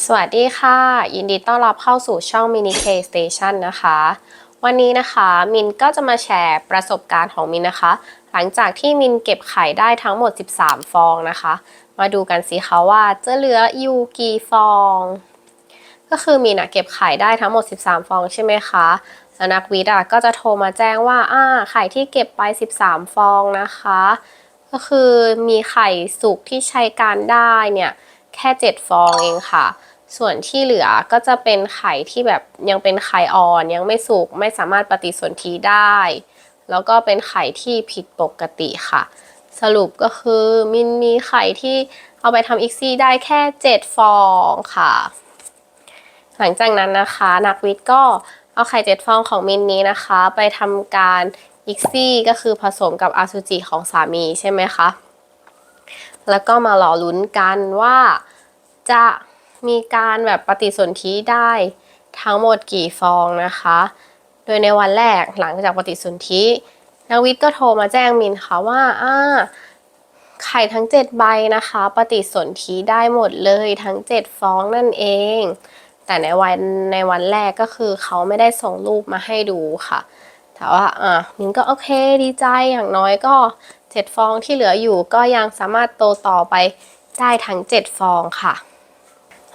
สวัสดีค่ะ ยินดีต้อนรับเข้าสู่ช่อง Mini K Station นะคะ วันนี้นะคะมินก็จะมาแชร์ประสบการณ์ของมินนะคะ หลังจากที่มินเก็บไข่ได้ทั้งหมด 13 ฟองนะคะ มาดูกันสิคะว่าจะเหลืออยู่กี่ฟอง ก็คือมินอะเก็บไข่ได้ทั้งหมด 13 ฟองใช่ไหมคะแล้วนักวิทย์อะก็จะโทรมาแจ้งว่าอ่าไข่ที่เก็บไป 13 ฟองนะคะ ก็คือมีไข่สุกที่ใช้การได้เนี่ย แค่ 7 ฟองเองค่ะ ส่วนที่เหลือก็จะเป็นไข่ที่แบบยังเป็นไข่อ่อนยังไม่สุกไม่สามารถปฏิสนธิได้ แล้วก็เป็นไข่ที่ผิดปกติค่ะ สรุปก็คือมินมีไข่ที่เอาไปทำอีกซี่ได้แค่ 7 ฟองค่ะ หลังจากนั้นนะคะ นักวิทย์ก็เอาไข่เจ็ดฟองของมินนี้นะคะ ไปทำการอิกซี่ก็คือผสมกับอาซูจิของสามีใช่ไหมคะ แล้วก็มารอลุ้นกันว่าจะมีการแบบปฏิสนธิได้ทั้งหมดกี่ฟองนะคะ โดยในวันแรกหลังจากปฏิสนธินักวิทย์ก็โทรมาแจ้งมินค่ะว่าอ่าไข่ทั้ง 7 ใบนะคะ ปฏิสนธิได้หมดเลยทั้ง 7 ฟองนั่นเอง แต่ในวันในวันแรกก็คือเขาไม่ได้ส่งรูปมาให้ดูค่ะ แต่ว่าอะมินก็โอเคดีใจอย่างน้อยก็ เจ็ดฟองที่เหลืออยู่ก็ยังสามารถโตต่อไปได้ทั้ง 7 ฟองค่ะ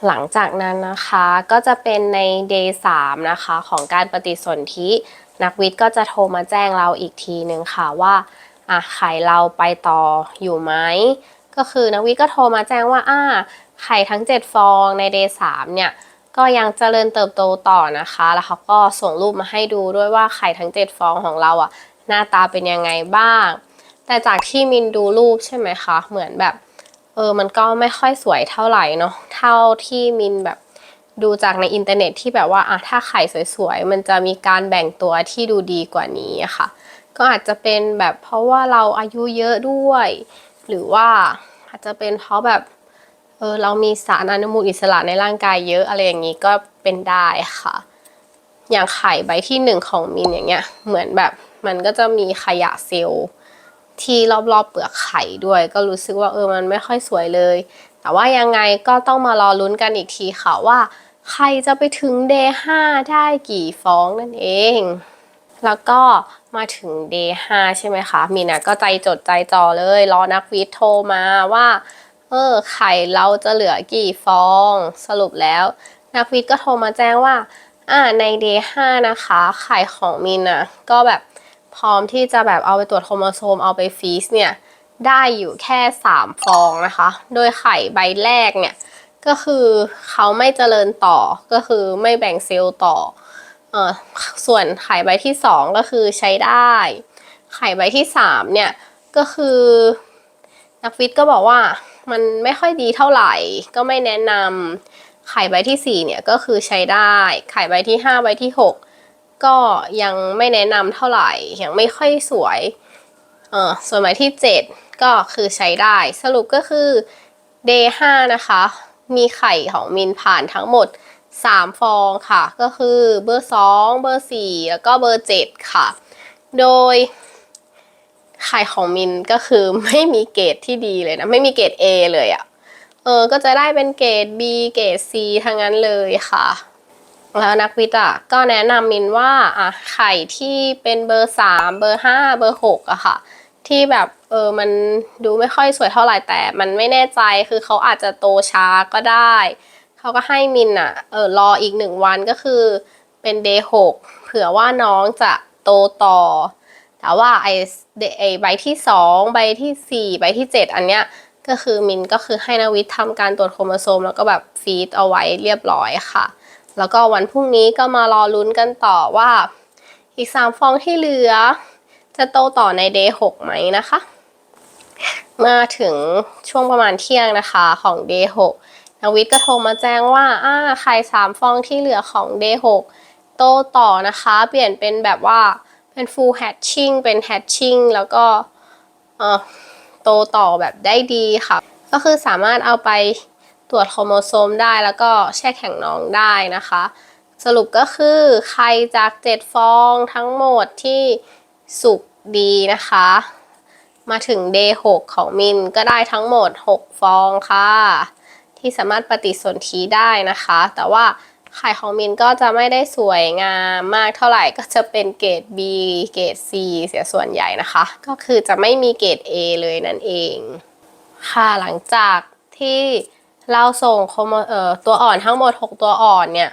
หลังจากนั้นนะคะก็จะเป็นใน day 3นะคะของการปฏิสนธินักวิทย์ก็จะโทรมาแจ้งเราอีกทีหนึ่งค่ะว่าอะไข่เราไปต่ออยู่ไหมก็คือนักวิทย์ก็โทรมาแจ้งว่าอ่าไข่ทั้ง 7 ฟองใน day 3เนี่ยก็ยังเจริญเติบโตต่อนะคะ แล้วเขาก็ส่งรูปมาให้ดูด้วยว่าไข่ทั้ง 7 ฟองของเราอะหน้าตาเป็นยังไงบ้าง แต่จากที่มินดูรูปใช่ไหมคะ เหมือนแบบ เออมันก็ไม่ค่อยสวยเท่าไหร่เนาะเท่าที่มินแบบดูจากในอินเทอร์เน็ตที่แบบว่าอะถ้าไข่สวยๆ มันจะมีการแบ่งตัวที่ดูดีกว่านี้ค่ะ ก็อาจจะเป็นแบบเพราะว่าเราอายุเยอะด้วย หรือว่าอาจจะเป็นเพราะแบบเออเรามีสารอนุมูลอิสระในร่างกายเยอะอะไรอย่างนี้ก็เป็นได้ค่ะ อย่างไข่ใบที่หนึ่งของมินอย่างเงี้ย เหมือนแบบมันก็จะมีขยะเซลล์ ที่รอบๆเปลือกไข่ด้วย ก็รู้สึกว่าเออมันไม่ค่อยสวยเลย แต่ว่ายังไงก็ต้องมารอลุ้นกันอีกทีค่ะว่าใครจะไปถึงเดย์ห้าได้กี่ฟองนั่นเอง แล้วก็มาถึงเดย์ห้าใช่ไหมคะมินะก็ใจจดใจจ่อเลย รอนักวิทย์โทรมาว่าเออไข่เราจะเหลือกี่ฟอง สรุปแล้ว นักวิทย์ก็โทรมาแจ้งว่าอ่าในเดย์ห้านะคะ ไข่ของมินนะก็แบบ พร้อมที่จะแบบเอาไปตรวจโครโมโซมเอาไปฟีสเนี่ยได้อยู่แค่ 3 ฟองนะคะ โดยไข่ใบแรกเนี่ยก็คือเขาไม่เจริญต่อก็คือไม่แบ่งเซลล์ต่อออส่วนไข่ใบที่ 2 ก็คือใช้ได้ ไข่ใบที่ 3 เนี่ยก็คือ นักวิทย์ก็บอกว่ามันไม่ค่อยดีเท่าไหร่ก็ไม่แนะนำไข่ใบที่ 4 เนี่ยก็คือใช้ได้ ไข่ใบที่ 5 ใบที่ 6 ก็ยังไม่แนะนำเท่าไหร่ ยังไม่ค่อยสวยเออส่วนใบที่ 7 ก็คือใช้ได้ สรุปก็คือ day 5นะคะ มีไข่ของมินผ่านทั้งหมด 3 ฟองค่ะ ก็คือเบอร์ 2 เบอร์ 4 แล้วก็เบอร์ 7 ค่ะ โดยไข่ของมินก็คือไม่มีเกรดที่ดีเลยนะ ไม่มีเกรด A เลยอะ่ะ เออ ก็จะได้เป็นเกรด B เกรด C ทั้งนั้นเลยค่ะ แล้วนักวิทย์อะก็แนะนำมินว่าอะไข่ที่เป็นเบอร์3เบอร์5เบอร์6อะค่ะ ที่แบบเออมันดูไม่ค่อยสวยเท่าไหร่แต่มันไม่แน่ใจคือเขาอาจจะโตช้าก็ได้ เขาก็ให้มินอะเออรออีกหนึ่งวันก็คือเป็น day 6เผื่อว่าน้องจะโตต่อ แต่ว่าไอไอใบที่สองใบที่สี่ใบที่เจ็ดอันเนี้ยก็คือมินก็คือให้นวิทย์ทำการตรวจโครโมโซมแล้วก็แบบฟีดเอาไว้เรียบร้อยค่ะ แล้วก็วันพรุ่งนี้ก็มารอลุ้นกันต่อว่า อีกสามฟองที่เหลือ จะโตต่อในเดย์หกไหมนะคะ มาถึงช่วงประมาณเที่ยงนะคะของเดย์หกนวิทย์ก็โทรมาแจ้งว่าอ่าไข่สามฟองที่เหลือของเดย์หกโตต่อนะคะ เปลี่ยนเป็นแบบว่าเป็น full hatching เป็น hatching แล้วก็โตต่อแบบได้ดีค่ะ ก็คือสามารถเอาไป ตรวจโครโมโซมได้แล้วก็แช่แข็งน้องได้นะคะ สรุปก็คือไข่จาก 7 ฟองทั้งหมดที่สุกดีนะคะ มาถึง day 6ของมินก็ได้ทั้งหมด 6 ฟองค่ะ ที่สามารถปฏิสนธิได้นะคะ แต่ว่าไข่ของมินก็จะไม่ได้สวยงามมากเท่าไหร่ก็จะเป็นเกรด B เกรด C เสียส่วนใหญ่นะคะ ก็คือจะไม่มีเกรด A เลยนั่นเอง ค่ะหลังจากที่ เราส่งโครโมเอ่อตัวอ่อนทั้งหมด 6 ตัวอ่อนเนี่ย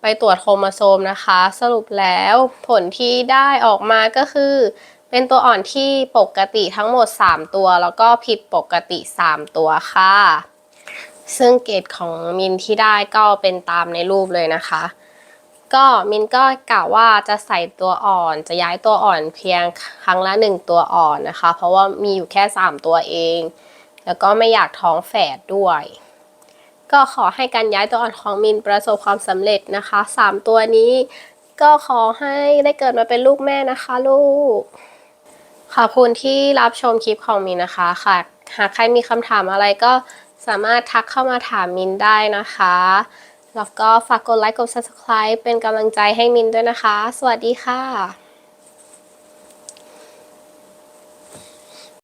ไปตรวจโครโมโซมนะคะ สรุปแล้วผลที่ได้ออกมาก็คือ เป็นตัวอ่อนที่ปกติทั้งหมด 3 ตัว แล้วก็ผิดปกติ 3 ตัวค่ะ ซึ่งเกรดของมินที่ได้ก็เป็นตามในรูปเลยนะคะ ก็มินก็กะว่าจะใส่ตัวอ่อนจะย้ายตัวอ่อนเพียงครั้งละ 1 ตัวอ่อนนะคะ เพราะว่ามีอยู่แค่ 3 ตัวเอง แล้วก็ไม่อยากท้องแฝดด้วย ก็ขอให้การย้ายตัวอ่อนของมินประสบความสำเร็จนะคะ 3 ตัวนี้ ก็ขอให้ได้เกิดมาเป็นลูกแม่นะคะลูก ขอบคุณที่รับชมคลิปของมินนะคะค่ะ หากใครมีคำถามอะไรก็สามารถทักเข้ามาถามมินได้นะคะ แล้วก็ฝากกดไลค์กด subscribe เป็นกำลังใจให้มินด้วยนะคะ สวัสดีค่ะ